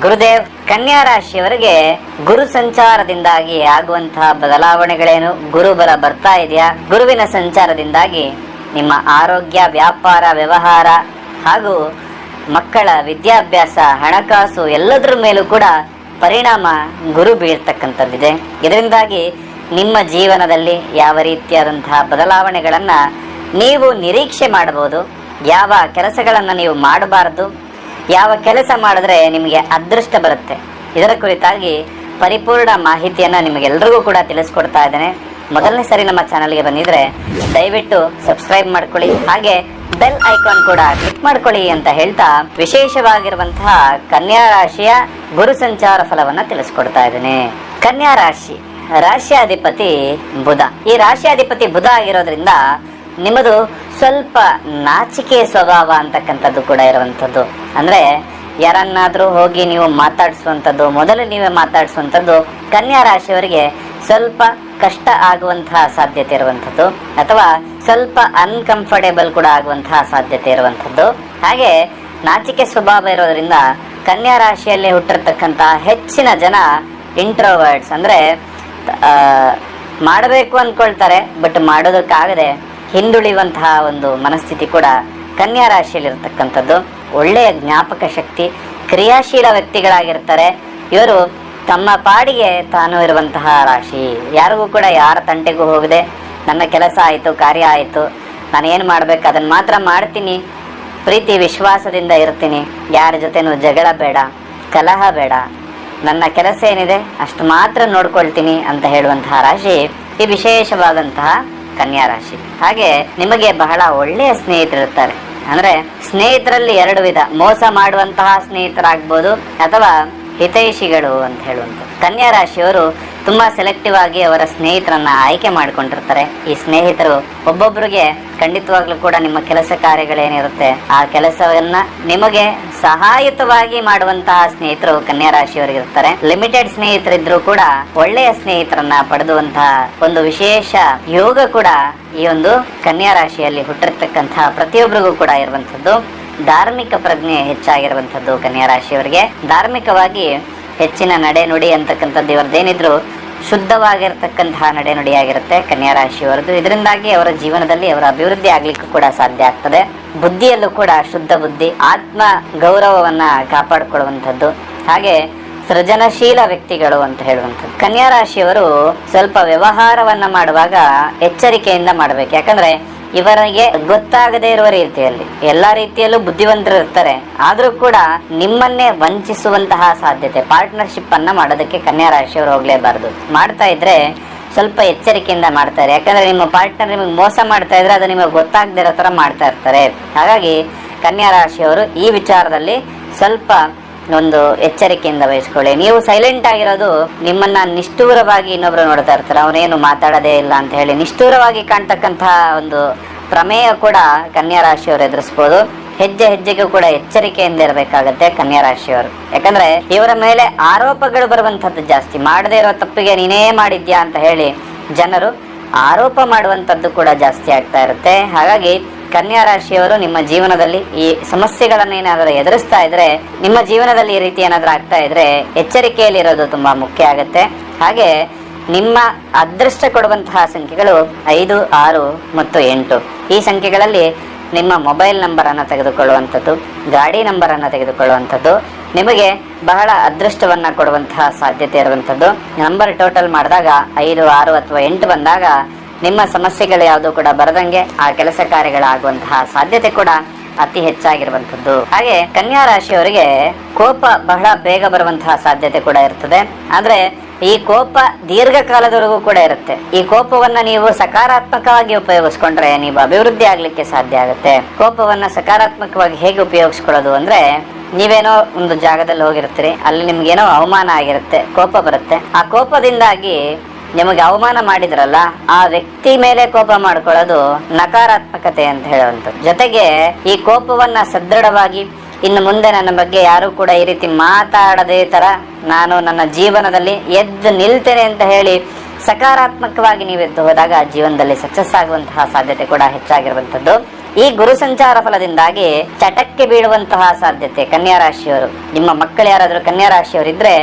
ಗುರುದೇವ್ ಕನ್ಯಾ ರಾಶಿಯವರಿಗೆ ಗುರು ಸಂಚಾರದಿಂದಾಗಿ ಆಗುವಂತಹ ಬದಲಾವಣೆಗಳೇನು? ಗುರುಬಲ ಬರ್ತಾ ಇದೆಯಾ? ಗುರುವಿನ ಸಂಚಾರದಿಂದಾಗಿ ನಿಮ್ಮ ಆರೋಗ್ಯ, ವ್ಯಾಪಾರ, ವ್ಯವಹಾರ ಹಾಗೂ ಮಕ್ಕಳ ವಿದ್ಯಾಭ್ಯಾಸ, ಹಣಕಾಸು ಎಲ್ಲದರ ಮೇಲೂ ಕೂಡ ಪರಿಣಾಮ ಗುರು ಬೀಳ್ತಕ್ಕಂಥದ್ದಿದೆ ಇದರಿಂದಾಗಿ ನಿಮ್ಮ ಜೀವನದಲ್ಲಿ ಯಾವ ರೀತಿಯಾದಂತಹ ಬದಲಾವಣೆಗಳನ್ನು ನೀವು ನಿರೀಕ್ಷೆ ಮಾಡಬಹುದು? ಯಾವ ಕೆಲಸಗಳನ್ನು ನೀವು ಮಾಡಬಾರದು? ಯಾವ ಕೆಲಸ ಮಾಡಿದ್ರೆ ನಿಮಗೆ ಅದೃಷ್ಟ ಬರುತ್ತೆ. ಇದರ ಕುರಿತಾಗಿ ಪರಿಪೂರ್ಣ ಮಾಹಿತಿಯನ್ನು ನಿಮಗೆಲ್ಲರಿಗೂ ಕೂಡ ತಿಳಿಸ್ಕೊಡ್ತಾ ಇದ್ದೇನೆ. ಮೊದಲನೇ ಸರಿ ನಮ್ಮ ಚಾನಲ್ಗೆ ಬಂದಿದ್ರೆ ದಯವಿಟ್ಟು ಸಬ್ಸ್ಕ್ರೈಬ್ ಮಾಡ್ಕೊಳ್ಳಿ. ಹಾಗೆ ಬೆಲ್ ಐಕಾನ್ ಕೂಡ ಕ್ಲಿಕ್ ಮಾಡ್ಕೊಳ್ಳಿ ಅಂತ ಹೇಳ್ತಾ ವಿಶೇಷವಾಗಿರುವಂತಹ ಕನ್ಯಾ ರಾಶಿಯ ಗುರು ಸಂಚಾರ ಫಲವನ್ನ ತಿಳಿಸ್ಕೊಡ್ತಾ ಇದ್ದೇನೆ. ಕನ್ಯಾ ರಾಶಿ, ರಾಶ್ಯಾಧಿಪತಿ ಬುಧ. ಈ ರಾಶ್ಯಾಧಿಪತಿ ಬುಧ ಆಗಿರೋದ್ರಿಂದ ನಿಮ್ಮದು ಸ್ವಲ್ಪ ನಾಚಿಕೆ ಸ್ವಭಾವ ಅಂತಕ್ಕಂಥದ್ದು ಕೂಡ ಇರುವಂಥದ್ದು. ಅಂದ್ರೆ, ಯಾರನ್ನಾದರೂ ಹೋಗಿ ನೀವು ಮಾತಾಡಿಸುವಂಥದ್ದು, ಮೊದಲು ನೀವೇ ಮಾತಾಡಿಸುವಂಥದ್ದು, ಕನ್ಯಾ ರಾಶಿಯವರಿಗೆ ಸ್ವಲ್ಪ ಕಷ್ಟ ಆಗುವಂತಹ ಸಾಧ್ಯತೆ ಇರುವಂಥದ್ದು, ಅಥವಾ ಸ್ವಲ್ಪ ಅನ್ಕಂಫರ್ಟೇಬಲ್ ಕೂಡ ಆಗುವಂತಹ ಸಾಧ್ಯತೆ ಇರುವಂಥದ್ದು. ಹಾಗೆ, ನಾಚಿಕೆ ಸ್ವಭಾವ ಇರೋದ್ರಿಂದ ಕನ್ಯಾ ರಾಶಿಯಲ್ಲಿ ಹುಟ್ಟಿರ್ತಕ್ಕಂತಹ ಹೆಚ್ಚಿನ ಜನ ಇಂಟ್ರೋವರ್ಡ್ಸ್ ಅಂದ್ರೆ ಮಾಡಬೇಕು ಅಂದ್ಕೊಳ್ತಾರೆ ಬಟ್ ಮಾಡೋದಕ್ಕಾಗದೆ ಹಿಂದುಳಿಯುವಂತಹ ಒಂದು ಮನಸ್ಥಿತಿ ಕೂಡ ಕನ್ಯಾ ರಾಶಿಯಲ್ಲಿರ್ತಕ್ಕಂಥದ್ದು. ಒಳ್ಳೆಯ ಜ್ಞಾಪಕ ಶಕ್ತಿ, ಕ್ರಿಯಾಶೀಲ ವ್ಯಕ್ತಿಗಳಾಗಿರ್ತಾರೆ. ಇವರು ತಮ್ಮ ಪಾಡಿಗೆ ತಾನು ಇರುವಂತಹ ರಾಶಿ. ಯಾರಿಗೂ ಕೂಡ ಯಾರ ತಂಟೆಗೂ ಹೋಗದೆ, ನನ್ನ ಕೆಲಸ ಆಯಿತು, ಕಾರ್ಯ ಆಯಿತು, ನಾನು ಏನು ಮಾಡಬೇಕು ಅದನ್ನು ಮಾತ್ರ ಮಾಡ್ತೀನಿ. ಪ್ರೀತಿ, ವಿಶ್ವಾಸದಿಂದ ಇರ್ತೀನಿ. ಯಾರ ಜೊತೆನೂ ಜಗಳ ಬೇಡ, ಕಲಹ ಬೇಡ. ನನ್ನ ಕೆಲಸ ಏನಿದೆ, ಅಷ್ಟು ಮಾತ್ರ ನೋಡ್ಕೊಳ್ತೀನಿ ಅಂತ ಹೇಳುವಂತಹ ರಾಶಿ ಈ ವಿಶೇಷವಾದಂತಹ ಕನ್ಯಾ ರಾಶಿ. ಹಾಗೆ ನಿಮಗೆ ಬಹಳ ಒಳ್ಳೆಯ ಸ್ನೇಹಿತರಿರ್ತಾರೆ. ಅಂದ್ರೆ ಸ್ನೇಹಿತರಲ್ಲಿ ಎರಡು ವಿಧ. ಮೋಸ ಮಾಡುವಂತಹ ಸ್ನೇಹಿತರಾಗ್ಬೋದು ಅಥವಾ ಹಿತೈಷಿಗಳು ಅಂತ ಹೇಳುವಂಥದ್ದು. ಕನ್ಯಾ ರಾಶಿಯವರು ತುಂಬಾ ಸೆಲೆಕ್ಟಿವ್ ಆಗಿ ಅವರ ಸ್ನೇಹಿತರನ್ನ ಆಯ್ಕೆ ಮಾಡಿಕೊಂಡಿರ್ತಾರೆ. ಈ ಸ್ನೇಹಿತರು ಒಬ್ಬೊಬ್ಬರಿಗೆ ಖಂಡಿತವಾಗ್ಲೂ ಕೂಡ ನಿಮ್ಮ ಕೆಲಸ ಕಾರ್ಯಗಳೇನಿರುತ್ತೆ, ಆ ಕೆಲಸವನ್ನ ನಿಮಗೆ ಸಹಾಯಕವಾಗಿ ಮಾಡುವಂತಹ ಸ್ನೇಹಿತರು ಕನ್ಯಾ ರಾಶಿಯವರಿಗೆ ಇರ್ತಾರೆ ಲಿಮಿಟೆಡ್ ಸ್ನೇಹಿತರಿದ್ರು ಕೂಡ ಒಳ್ಳೆಯ ಸ್ನೇಹಿತರನ್ನ ಪಡೆದುವಂತಹ ಒಂದು ವಿಶೇಷ ಯೋಗ ಕೂಡ ಈ ಒಂದು ಕನ್ಯಾ ರಾಶಿಯಲ್ಲಿ ಹುಟ್ಟಿರ್ತಕ್ಕಂತಹ ಪ್ರತಿಯೊಬ್ಬರಿಗೂ ಕೂಡ ಇರುವಂತದ್ದು ಧಾರ್ಮಿಕ ಪ್ರಜ್ಞೆ ಹೆಚ್ಚಾಗಿರುವಂಥದ್ದು ಕನ್ಯಾ ರಾಶಿಯವರಿಗೆ ಧಾರ್ಮಿಕವಾಗಿ ಹೆಚ್ಚಿನ ನಡೆ ನುಡಿ ಅಂತಕ್ಕಂಥದ್ದು ಇವರದ್ದೇನಿದ್ರು ಶುದ್ಧವಾಗಿರ್ತಕ್ಕಂತಹ ನಡೆ ನುಡಿಯಾಗಿರುತ್ತೆ ಕನ್ಯಾ ರಾಶಿಯವರದ್ದು ಇದರಿಂದಾಗಿ ಅವರ ಜೀವನದಲ್ಲಿ ಅವರ ಅಭಿವೃದ್ಧಿ ಆಗ್ಲಿಕ್ಕೂ ಕೂಡ ಸಾಧ್ಯ ಆಗ್ತದೆ. ಬುದ್ಧಿಯಲ್ಲೂ ಕೂಡ ಶುದ್ಧ ಬುದ್ಧಿ, ಆತ್ಮ ಗೌರವವನ್ನ ಕಾಪಾಡಿಕೊಳ್ಳುವಂಥದ್ದು. ಹಾಗೆ ಸೃಜನಶೀಲ ವ್ಯಕ್ತಿಗಳು ಅಂತ ಹೇಳುವಂಥದ್ದು. ಕನ್ಯಾ ರಾಶಿಯವರು ಸ್ವಲ್ಪ ವ್ಯವಹಾರವನ್ನ ಮಾಡುವಾಗ ಎಚ್ಚರಿಕೆಯಿಂದ ಮಾಡಬೇಕು. ಯಾಕಂದ್ರೆ ಇವರಿಗೆ ಗೊತ್ತಾಗದೇ ಇರುವ ರೀತಿಯಲ್ಲಿ ಎಲ್ಲಾ ರೀತಿಯಲ್ಲೂ ಬುದ್ಧಿವಂತರು ಆದ್ರೂ ಕೂಡ ನಿಮ್ಮನ್ನೇ ವಂಚಿಸುವಂತಹ ಸಾಧ್ಯತೆ ಪಾರ್ಟ್ನರ್ಶಿಪ್ ಅನ್ನ ಮಾಡೋದಕ್ಕೆ ಕನ್ಯಾ ರಾಶಿಯವರು ಹೋಗ್ಲೇಬಾರದು. ಮಾಡ್ತಾ ಇದ್ರೆ ಸ್ವಲ್ಪ ಎಚ್ಚರಿಕೆಯಿಂದ ಮಾಡ್ತಾರೆ. ಯಾಕಂದ್ರೆ ನಿಮ್ಮ ಪಾರ್ಟ್ನರ್ ನಿಮಗೆ ಮೋಸ ಮಾಡ್ತಾ ಇದ್ರೆ ಅದು ನಿಮಗೆ ಗೊತ್ತಾಗದೇ ಇರೋ ತರ ಮಾಡ್ತಾ ಇರ್ತಾರೆ. ಹಾಗಾಗಿ ಕನ್ಯಾ ರಾಶಿಯವರು ಈ ವಿಚಾರದಲ್ಲಿ ಸ್ವಲ್ಪ ಒಂದು ಎಚ್ಚರಿಕೆಯಿಂದ ವಹಿಸ್ಕೊಳ್ಳಿ ನೀವು ಸೈಲೆಂಟ್ ಆಗಿರೋದು ನಿಮ್ಮನ್ನ ನಿಷ್ಠೂರವಾಗಿ ಇನ್ನೊಬ್ರು ನೋಡ್ತಾ ಇರ್ತಾರೆ. ಅವನೇನು ಮಾತಾಡೋದೇ ಇಲ್ಲ ಅಂತ ಹೇಳಿ ನಿಷ್ಠೂರವಾಗಿ ಕಾಣ್ತಕ್ಕಂತಹ ಒಂದು ಪ್ರಮೇಯ ಕೂಡ ಕನ್ಯಾ ರಾಶಿಯವರು ಎದುರಿಸ್ಬೋದು. ಹೆಜ್ಜೆ ಹೆಜ್ಜೆಗೂ ಕೂಡ ಎಚ್ಚರಿಕೆಯಿಂದ ಇರಬೇಕಾಗತ್ತೆ ಕನ್ಯಾ ರಾಶಿಯವರು ಯಾಕಂದ್ರೆ ಇವರ ಮೇಲೆ ಆರೋಪಗಳು ಬರುವಂತದ್ದು ಜಾಸ್ತಿ. ಮಾಡದೇ ಇರೋ ತಪ್ಪಿಗೆ ನೀನೇ ಮಾಡಿದ್ಯಾ ಅಂತ ಹೇಳಿ ಜನರು ಆರೋಪ ಮಾಡುವಂತದ್ದು ಕೂಡ ಜಾಸ್ತಿ ಆಗ್ತಾ ಇರುತ್ತೆ. ಹಾಗಾಗಿ ಕನ್ಯಾ ರಾಶಿಯವರು ನಿಮ್ಮ ಜೀವನದಲ್ಲಿ ಈ ಸಮಸ್ಯೆಗಳನ್ನ ಏನಾದರೂ ಎದುರಿಸ್ತಾ ಇದ್ರೆ, ನಿಮ್ಮ ಜೀವನದಲ್ಲಿ ಈ ರೀತಿ ಏನಾದರೂ ಆಗ್ತಾ ಇದ್ರೆ ಎಚ್ಚರಿಕೆಯಲ್ಲಿರೋದು ತುಂಬಾ ಮುಖ್ಯ ಆಗುತ್ತೆ. ಹಾಗೆ ನಿಮ್ಮ ಅದೃಷ್ಟ ಕೊಡುವಂತಹ ಸಂಖ್ಯೆಗಳು ಐದು, ಆರು ಮತ್ತು ಎಂಟು. ಈ ಸಂಖ್ಯೆಗಳಲ್ಲಿ ನಿಮ್ಮ ಮೊಬೈಲ್ ನಂಬರ್ ಅನ್ನು ತೆಗೆದುಕೊಳ್ಳುವಂಥದ್ದು, ಗಾಡಿ ನಂಬರ್ ಅನ್ನು ತೆಗೆದುಕೊಳ್ಳುವಂಥದ್ದು, ನಿಮಗೆ ಬಹಳ ಅದೃಷ್ಟವನ್ನ ಕೊಡುವಂತಹ ಸಾಧ್ಯತೆ ಇರುವಂಥದ್ದು. ನಂಬರ್ ಟೋಟಲ್ ಮಾಡಿದಾಗ ಐದು, ಆರು ಅಥವಾ ಎಂಟು ಬಂದಾಗ ನಿಮ್ಮ ಸಮಸ್ಯೆಗಳು ಯಾವುದು ಕೂಡ ಬರದಂಗೆ ಆ ಕೆಲಸ ಕಾರ್ಯಗಳಾಗುವಂತಹ ಸಾಧ್ಯತೆ ಕೂಡ ಅತಿ ಹೆಚ್ಚಾಗಿರುವಂತದ್ದು ಹಾಗೆ ಕನ್ಯಾ ರಾಶಿಯವರಿಗೆ ಕೋಪ ಬಹಳ ಬೇಗ ಬರುವಂತಹ ಸಾಧ್ಯತೆ ಕೂಡ ಇರ್ತದೆ. ಆದ್ರೆ ಈ ಕೋಪ ದೀರ್ಘಕಾಲದವರೆಗೂ ಕೂಡ ಇರುತ್ತೆ. ಈ ಕೋಪವನ್ನ ನೀವು ಸಕಾರಾತ್ಮಕವಾಗಿ ಉಪಯೋಗಿಸ್ಕೊಂಡ್ರೆ ನೀವು ಅಭಿವೃದ್ಧಿ ಆಗ್ಲಿಕ್ಕೆ ಸಾಧ್ಯ ಆಗುತ್ತೆ. ಕೋಪವನ್ನ ಸಕಾರಾತ್ಮಕವಾಗಿ ಹೇಗೆ ಉಪಯೋಗಿಸ್ಕೊಳ್ಳೋದು ಅಂದ್ರೆ ನೀವೇನೋ ಒಂದು ಜಾಗದಲ್ಲಿ ಹೋಗಿರ್ತೀರಿ, ಅಲ್ಲಿ ನಿಮ್ಗೇನೋ ಅವಮಾನ ಆಗಿರುತ್ತೆ, ಕೋಪ ಬರುತ್ತೆ. ಆ ಕೋಪದಿಂದಾಗಿ ನಿಮಗೆ ಅವಮಾನ ಮಾಡಿದ್ರಲ್ಲ, ಆ ವ್ಯಕ್ತಿ ಮೇಲೆ ಕೋಪ ಮಾಡ್ಕೊಳ್ಳೋದು ನಕಾರಾತ್ಮಕತೆ ಅಂತ ಹೇಳುವಂಥದ್ದು. ಜೊತೆಗೆ ಈ ಕೋಪವನ್ನ ಸದೃಢವಾಗಿ ಇನ್ನು ಮುಂದೆ ನನ್ನ ಬಗ್ಗೆ ಯಾರು ಕೂಡ ಈ ರೀತಿ ಮಾತಾಡದೇ ತರ ನಾನು ನನ್ನ ಜೀವನದಲ್ಲಿ ಎದ್ದು ನಿಲ್ತೇನೆ ಅಂತ ಹೇಳಿ ಸಕಾರಾತ್ಮಕವಾಗಿ ನೀವು ಎದ್ದು ಹೋದಾಗ ಜೀವನದಲ್ಲಿ ಸಕ್ಸಸ್ ಆಗುವಂತಹ ಸಾಧ್ಯತೆ ಕೂಡ ಹೆಚ್ಚಾಗಿರುವಂತದ್ದು ಈ ಗುರು ಸಂಚಾರ ಫಲದಿಂದಾಗಿ ಚಟಕ್ಕೆ ಬೀಳುವಂತಹ ಸಾಧ್ಯತೆ ಕನ್ಯಾ ರಾಶಿಯವರು, ನಿಮ್ಮ ಮಕ್ಕಳು ಯಾರಾದರೂ ಕನ್ಯಾ ರಾಶಿಯವರಿದ್ರೆ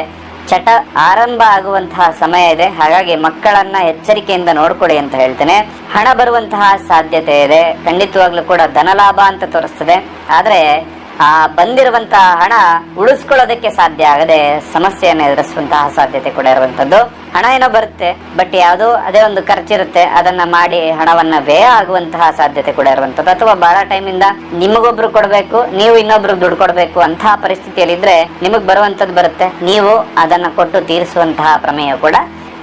ಚಟ ಆರಂಭ ಆಗುವಂತಹ ಸಮಯ ಇದೆ. ಹಾಗಾಗಿ ಮಕ್ಕಳನ್ನ ಎಚ್ಚರಿಕೆಯಿಂದ ನೋಡ್ಕೊಳ್ಳಿ ಅಂತ ಹೇಳ್ತೇನೆ. ಹಣ ಬರುವಂತಹ ಸಾಧ್ಯತೆ ಇದೆ. ಖಂಡಿತವಾಗ್ಲೂ ಕೂಡ ಧನಲಾಭ ಅಂತ ತೋರಿಸ್ತದೆ. ಆದ್ರೆ ಆ ಬಂದಿರುವಂತಹ ಹಣ ಉಳಿಸ್ಕೊಳ್ಳೋದಕ್ಕೆ ಸಾಧ್ಯ ಆಗದೆ ಸಮಸ್ಯೆಯನ್ನು ಎದುರಿಸುವಂತಹ ಸಾಧ್ಯತೆ ಕೂಡ ಇರುವಂತದ್ದು ಹಣ ಏನೋ ಬರುತ್ತೆ ಬಟ್ ಯಾವುದೋ ಅದೇ ಒಂದು ಖರ್ಚಿರುತ್ತೆ, ಅದನ್ನ ಮಾಡಿ ಹಣವನ್ನ ವ್ಯಯ ಆಗುವಂತಹ ಸಾಧ್ಯತೆ ಕೂಡ ಇರುವಂತದ್ದು ಅಥವಾ ಬಹಳ ಟೈಮಿಂದ ನಿಮಗೊಬ್ರು ಕೊಡಬೇಕು, ನೀವು ಇನ್ನೊಬ್ರು ದುಡ್ಡು ಕೊಡಬೇಕು ಅಂತಹ ಪರಿಸ್ಥಿತಿಯಲ್ಲಿ ಇದ್ರೆ ನಿಮಗ್ ಬರುವಂತದ್ದು ಬರುತ್ತೆ. ನೀವು ಅದನ್ನ ಕೊಟ್ಟು ತೀರಿಸುವಂತಹ ಪ್ರಮೇಯ ಕೂಡ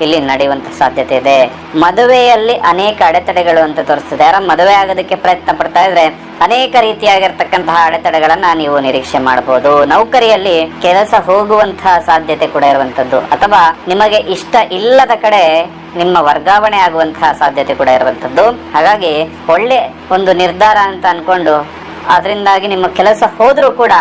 ಇಲ್ಲಿ ನಡೆಯುವಂತ ಸಾಧ್ಯತೆ ಇದೆ. ಮದುವೆಯಲ್ಲಿ ಅನೇಕ ಅಡೆತಡೆಗಳು ಅಂತ ತೋರಿಸ್ತದೆ. ಯಾರ ಮದುವೆ ಆಗೋದಕ್ಕೆ ಪ್ರಯತ್ನ ಪಡ್ತಾ ಇದ್ರೆ ಅನೇಕ ರೀತಿಯಾಗಿರ್ತಕ್ಕಂತಹ ಅಡೆತಡೆಗಳನ್ನ ನೀವು ನಿರೀಕ್ಷೆ ಮಾಡಬಹುದು ನೌಕರಿಯಲ್ಲಿ ಕೆಲಸ ಹೋಗುವಂತಹ ಸಾಧ್ಯತೆ ಕೂಡ ಇರುವಂತದ್ದು. ಅಥವಾ ನಿಮಗೆ ಇಷ್ಟ ಇಲ್ಲದ ಕಡೆ ನಿಮ್ಮ ವರ್ಗಾವಣೆ ಆಗುವಂತಹ ಸಾಧ್ಯತೆ ಕೂಡ ಇರುವಂತದ್ದು. ಹಾಗಾಗಿ ಒಳ್ಳೆ ಒಂದು ನಿರ್ಧಾರ ಅಂತ ಅನ್ಕೊಂಡು ಅದರಿಂದಾಗಿ ನಿಮ್ಮ ಕೆಲಸ ಹೋದ್ರೂ ಕೂಡ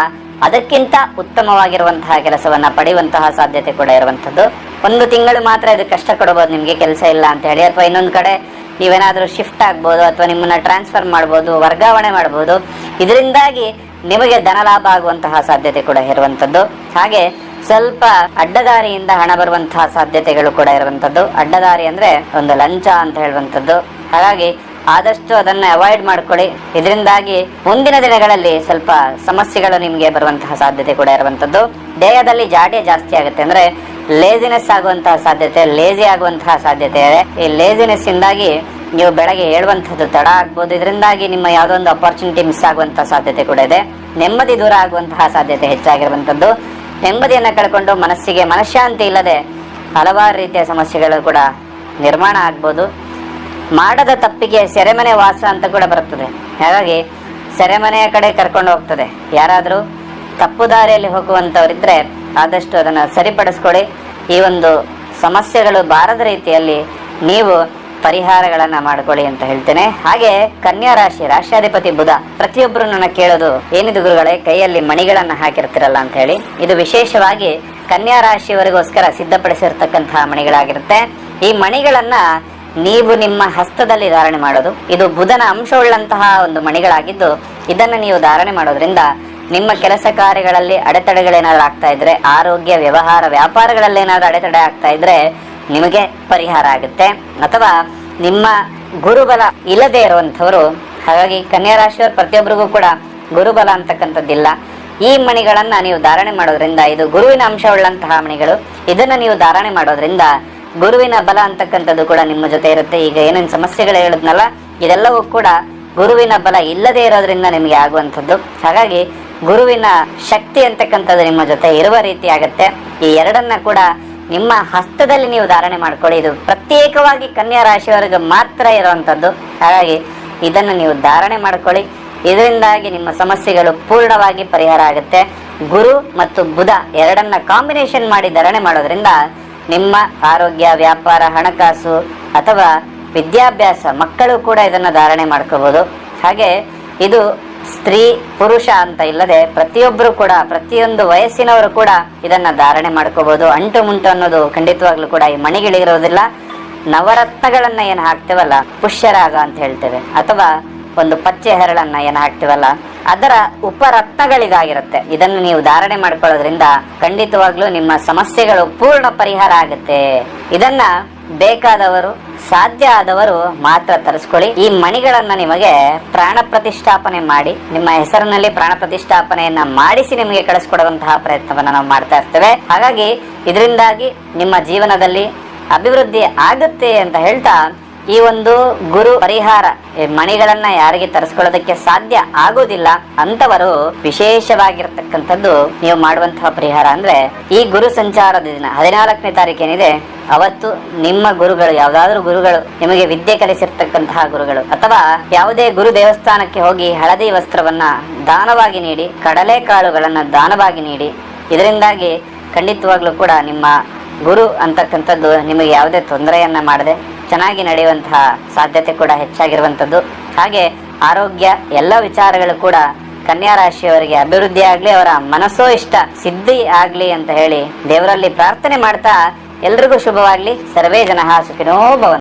ಅದಕ್ಕಿಂತ ಉತ್ತಮವಾಗಿರುವಂತಹ ಕೆಲಸವನ್ನ ಪಡೆಯುವಂತಹ ಸಾಧ್ಯತೆ ಕೂಡ ಇರುವಂತದ್ದು. ಒಂದು ತಿಂಗಳು ಮಾತ್ರ ಇದು ಕಷ್ಟ ಕೊಡಬಹುದು ನಿಮಗೆ ಕೆಲಸ ಇಲ್ಲ ಅಂತ ಹೇಳಿ. ಅಥವಾ ಇನ್ನೊಂದು ಕಡೆ ನೀವೇನಾದರೂ ಶಿಫ್ಟ್ ಆಗ್ಬೋದು, ಅಥವಾ ನಿಮ್ಮನ್ನ ಟ್ರಾನ್ಸ್ಫರ್ ಮಾಡ್ಬೋದು, ವರ್ಗಾವಣೆ ಮಾಡ್ಬೋದು. ಇದರಿಂದಾಗಿ ನಿಮಗೆ ಧನ ಲಾಭ ಆಗುವಂತಹ ಸಾಧ್ಯತೆ ಕೂಡ ಇರುವಂತದ್ದು ಹಾಗೆ ಸ್ವಲ್ಪ ಅಡ್ಡದಾರಿಯಿಂದ ಹಣ ಬರುವಂತಹ ಸಾಧ್ಯತೆಗಳು ಕೂಡ ಇರುವಂತದ್ದು ಅಡ್ಡದಾರಿ ಅಂದ್ರೆ ಒಂದು ಲಂಚ ಅಂತ ಹೇಳುವಂಥದ್ದು. ಹಾಗಾಗಿ ಆದಷ್ಟು ಅದನ್ನ ಅವಾಯ್ಡ್ ಮಾಡ್ಕೊಳ್ಳಿ. ಇದರಿಂದಾಗಿ ಮುಂದಿನ ದಿನಗಳಲ್ಲಿ ಸ್ವಲ್ಪ ಸಮಸ್ಯೆಗಳು ನಿಮಗೆ ಬರುವಂತಹ ಸಾಧ್ಯತೆ ಕೂಡ ಇರುವಂತದ್ದು ದೇಹದಲ್ಲಿ ಜಾಡೆ ಜಾಸ್ತಿ ಆಗುತ್ತೆ ಅಂದ್ರೆ ಲೇಜಿನೆಸ್ ಆಗುವಂತಹ ಸಾಧ್ಯತೆ ಲೇಜಿ ಆಗುವಂತಹ ಸಾಧ್ಯತೆ ಇದೆ. ಈ ಲೇಜಿನೆಸ್ ಇಂದಾಗಿ ನೀವು ಬೆಳಗ್ಗೆ ಹೇಳುವಂತದ್ದು ತಡ ಆಗ್ಬೋದು. ಇದರಿಂದಾಗಿ ನಿಮ್ಮ ಯಾವುದೋ ಒಂದು ಅಪರ್ಚುನಿಟಿ ಮಿಸ್ ಆಗುವಂತಹ ಸಾಧ್ಯತೆ ಕೂಡ ಇದೆ. ನೆಮ್ಮದಿ ದೂರ ಆಗುವಂತಹ ಸಾಧ್ಯತೆ ಹೆಚ್ಚಾಗಿರುವಂತದ್ದು. ನೆಮ್ಮದಿಯನ್ನು ಕಳ್ಕೊಂಡು ಮನಸ್ಸಿಗೆ ಮನಃಶಾಂತಿ ಇಲ್ಲದೆ ಹಲವಾರು ರೀತಿಯ ಸಮಸ್ಯೆಗಳು ಕೂಡ ನಿರ್ಮಾಣ ಆಗ್ಬೋದು. ಮಾಡದ ತಪ್ಪಿಗೆ ಸೆರೆಮನೆ ವಾಸ ಅಂತ ಕೂಡ ಬರುತ್ತದೆ. ಹಾಗಾಗಿ ಸೆರೆಮನೆಯ ಕಡೆ ಕರ್ಕೊಂಡು ಹೋಗ್ತದೆ. ಯಾರಾದರೂ ತಪ್ಪು ದಾರಿಯಲ್ಲಿ ಹೋಗುವಂಥವರಿದ್ರೆ ಆದಷ್ಟು ಅದನ್ನು ಸರಿಪಡಿಸ್ಕೊಳ್ಳಿ ಈ ಒಂದು ಸಮಸ್ಯೆಗಳು ಬಾರದ ರೀತಿಯಲ್ಲಿ ನೀವು ಪರಿಹಾರಗಳನ್ನು ಮಾಡ್ಕೊಳ್ಳಿ ಅಂತ ಹೇಳ್ತೇನೆ. ಹಾಗೆ ಕನ್ಯಾ ರಾಶಿ ರಾಶ್ಯಾಧಿಪತಿ ಬುಧ, ಪ್ರತಿಯೊಬ್ಬರು ನನ್ನ ಕೇಳೋದು, ಏನಿದು ಗುರುಗಳೇ, ಕೈಯಲ್ಲಿ ಮಣಿಗಳನ್ನು ಹಾಕಿರ್ತಿರಲ್ಲ ಅಂತ ಹೇಳಿ. ಇದು ವಿಶೇಷವಾಗಿ ಕನ್ಯಾ ರಾಶಿಯವರಿಗೋಸ್ಕರ ಸಿದ್ಧಪಡಿಸಿರ್ತಕ್ಕಂತಹ ಮಣಿಗಳಾಗಿರುತ್ತೆ. ಈ ಮಣಿಗಳನ್ನ ನೀವು ನಿಮ್ಮ ಹಸ್ತದಲ್ಲಿ ಧಾರಣೆ ಮಾಡೋದು. ಇದು ಬುಧನ ಅಂಶವುಳ್ಳಂತಹ ಒಂದು ಮಣಿಗಳಾಗಿದ್ದು, ಇದನ್ನು ನೀವು ಧಾರಣೆ ಮಾಡೋದ್ರಿಂದ ನಿಮ್ಮ ಕೆಲಸ ಕಾರ್ಯಗಳಲ್ಲಿ ಅಡೆತಡೆಗಳೇನಾದ್ರೂ ಆಗ್ತಾ ಇದ್ರೆ, ಆರೋಗ್ಯ, ವ್ಯವಹಾರ ವ್ಯಾಪಾರಗಳಲ್ಲಿ ಏನಾದ್ರೂ ಅಡೆತಡೆ ಆಗ್ತಾ ಇದ್ರೆ ನಿಮಗೆ ಪರಿಹಾರ ಆಗುತ್ತೆ. ಅಥವಾ ನಿಮ್ಮ ಗುರುಬಲ ಇಲ್ಲದೆ ಇರುವಂಥವರು, ಹಾಗಾಗಿ ಕನ್ಯಾ ರಾಶಿಯವರು ಪ್ರತಿಯೊಬ್ಬರಿಗೂ ಕೂಡ ಗುರುಬಲ ಅಂತಕ್ಕಂಥದ್ದಿಲ್ಲ. ಈ ಮಣಿಗಳನ್ನ ನೀವು ಧಾರಣೆ ಮಾಡೋದ್ರಿಂದ, ಇದು ಗುರುವಿನ ಅಂಶವುಳ್ಳಂತಹ ಮಣಿಗಳು, ಇದನ್ನ ನೀವು ಧಾರಣೆ ಮಾಡೋದ್ರಿಂದ ಗುರುವಿನ ಬಲ ಅಂತಕ್ಕಂಥದ್ದು ಕೂಡ ನಿಮ್ಮ ಜೊತೆ ಇರುತ್ತೆ. ಈಗ ಏನೇನು ಸಮಸ್ಯೆಗಳು ಹೇಳಿದ್ನಲ್ಲ, ಇದೆಲ್ಲವೂ ಕೂಡ ಗುರುವಿನ ಬಲ ಇಲ್ಲದೆ ಇರೋದ್ರಿಂದ ನಿಮಗೆ ಆಗುವಂಥದ್ದು. ಹಾಗಾಗಿ ಗುರುವಿನ ಶಕ್ತಿ ಅಂತಕ್ಕಂಥದ್ದು ನಿಮ್ಮ ಜೊತೆ ಇರುವ ರೀತಿ ಆಗುತ್ತೆ. ಈ ಎರಡನ್ನ ಕೂಡ ನಿಮ್ಮ ಹಸ್ತದಲ್ಲಿ ನೀವು ಧಾರಣೆ ಮಾಡ್ಕೊಳ್ಳಿ. ಇದು ಪ್ರತ್ಯೇಕವಾಗಿ ಕನ್ಯಾ ರಾಶಿಯವರಿಗೆ ಮಾತ್ರ ಇರುವಂಥದ್ದು. ಹಾಗಾಗಿ ಇದನ್ನು ನೀವು ಧಾರಣೆ ಮಾಡ್ಕೊಳ್ಳಿ. ಇದರಿಂದಾಗಿ ನಿಮ್ಮ ಸಮಸ್ಯೆಗಳು ಪೂರ್ಣವಾಗಿ ಪರಿಹಾರ ಆಗುತ್ತೆ. ಗುರು ಮತ್ತು ಬುಧ ಎರಡನ್ನ ಕಾಂಬಿನೇಷನ್ ಮಾಡಿ ಧಾರಣೆ ಮಾಡೋದ್ರಿಂದ ನಿಮ್ಮ ಆರೋಗ್ಯ, ವ್ಯಾಪಾರ, ಹಣಕಾಸು ಅಥವಾ ವಿದ್ಯಾಭ್ಯಾಸ ಮಕ್ಕಳು ಕೂಡ ಇದನ್ನ ಧಾರಣೆ ಮಾಡ್ಕೋಬಹುದು ಹಾಗೆ ಇದು ಸ್ತ್ರೀ, ಪುರುಷ ಅಂತ ಇಲ್ಲದೆ ಪ್ರತಿಯೊಬ್ಬರು ಕೂಡ, ಪ್ರತಿಯೊಂದು ವಯಸ್ಸಿನವರು ಕೂಡ ಇದನ್ನ ಧಾರಣೆ ಮಾಡ್ಕೋಬಹುದು ಅಂಟು ಮುಂಟು ಅನ್ನೋದು ಖಂಡಿತವಾಗ್ಲೂ ಕೂಡ ಈ ಮಣಿಗಳಿರೋದಿಲ್ಲ ನವರತ್ನಗಳನ್ನ ಏನು ಹಾಕ್ತೇವಲ್ಲ, ಪುಷ್ಯರಾಗ ಅಂತ ಹೇಳ್ತೇವೆ. ಅಥವಾ ಒಂದು ಪಚ್ಚೆ ಹೆರಳನ್ನ ಏನು ಹಾಕ್ತಿವಲ್ಲ, ಅದರ ಉಪರತ್ನಗಳಿದಾಗಿರುತ್ತೆ ಇದನ್ನು ನೀವು ಧಾರಣೆ ಮಾಡ್ಕೊಳ್ಳೋದ್ರಿಂದ ಖಂಡಿತವಾಗ್ಲೂ ನಿಮ್ಮ ಸಮಸ್ಯೆಗಳು ಪೂರ್ಣ ಪರಿಹಾರ ಆಗುತ್ತೆ. ಇದನ್ನ ಬೇಕಾದವರು, ಸಾಧ್ಯ ಆದವರು ಮಾತ್ರ ತರಿಸ್ಕೊಳ್ಳಿ. ಈ ಮಣಿಗಳನ್ನ ನಿಮಗೆ ಪ್ರಾಣ ಪ್ರತಿಷ್ಠಾಪನೆ ಮಾಡಿ, ನಿಮ್ಮ ಹೆಸರಿನಲ್ಲಿ ಪ್ರಾಣ ಪ್ರತಿಷ್ಠಾಪನೆಯನ್ನ ಮಾಡಿಸಿ ನಿಮಗೆ ಕಳಿಸ್ಕೊಡುವಂತಹ ಪ್ರಯತ್ನವನ್ನ ನಾವು ಮಾಡ್ತಾ ಇರ್ತೇವೆ. ಹಾಗಾಗಿ, ಇದರಿಂದಾಗಿ ನಿಮ್ಮ ಜೀವನದಲ್ಲಿ ಅಭಿವೃದ್ಧಿ ಆಗುತ್ತೆ ಅಂತ ಹೇಳ್ತಾ ಈ ಒಂದು ಗುರು ಪರಿಹಾರ ಮಣಿಗಳನ್ನ ಯಾರಿಗೆ ತರಿಸ್ಕೊಳ್ಳೋದಕ್ಕೆ ಸಾಧ್ಯ ಆಗೋದಿಲ್ಲ ಅಂತವರು ವಿಶೇಷವಾಗಿರ್ತಕ್ಕಂಥದ್ದು ನೀವು ಮಾಡುವಂತಹ ಪರಿಹಾರ ಅಂದ್ರೆ ಈ ಗುರು ಸಂಚಾರದ ದಿನ. ಹದಿನಾಲ್ಕನೇ ತಾರೀಕೇನಿದೆ ಅವತ್ತು ನಿಮ್ಮ ಗುರುಗಳು, ಯಾವ್ದಾದ್ರು ಗುರುಗಳು ನಿಮಗೆ ವಿದ್ಯೆ ಕಲಿಸಿರ್ತಕ್ಕಂತಹ ಗುರುಗಳು ಅಥವಾ ಯಾವುದೇ ಗುರು ದೇವಸ್ಥಾನಕ್ಕೆ ಹೋಗಿ ಹಳದಿ ವಸ್ತ್ರವನ್ನ ದಾನವಾಗಿ ನೀಡಿ, ಕಡಲೆ ಕಾಳುಗಳನ್ನ ದಾನವಾಗಿ ನೀಡಿ, ಇದರಿಂದಾಗಿ ಖಂಡಿತವಾಗ್ಲೂ ಕೂಡ ನಿಮ್ಮ ಗುರು ಅಂತಕ್ಕಂಥದ್ದು ನಿಮಗೆ ಯಾವುದೇ ತೊಂದರೆಯನ್ನ ಮಾಡದೆ ಚೆನ್ನಾಗಿ ನಡೆಯುವಂತಹ ಸಾಧ್ಯತೆ ಕೂಡ ಹೆಚ್ಚಾಗಿರುವಂಥದ್ದು. ಹಾಗೆ ಆರೋಗ್ಯ, ಎಲ್ಲ ವಿಚಾರಗಳು ಕೂಡ ಕನ್ಯಾ ರಾಶಿಯವರಿಗೆ ಅಭಿವೃದ್ಧಿ ಆಗಲಿ, ಅವರ ಮನಸ್ಸೋ ಇಷ್ಟ, ಸಿದ್ಧಿ ಆಗಲಿ ಅಂತ ಹೇಳಿ ದೇವರಲ್ಲಿ ಪ್ರಾರ್ಥನೆ ಮಾಡ್ತಾ ಎಲ್ರಿಗೂ ಶುಭವಾಗಲಿ. ಸರ್ವೇ ಜನ ಸುಖಿನೋ ಭವಂತು.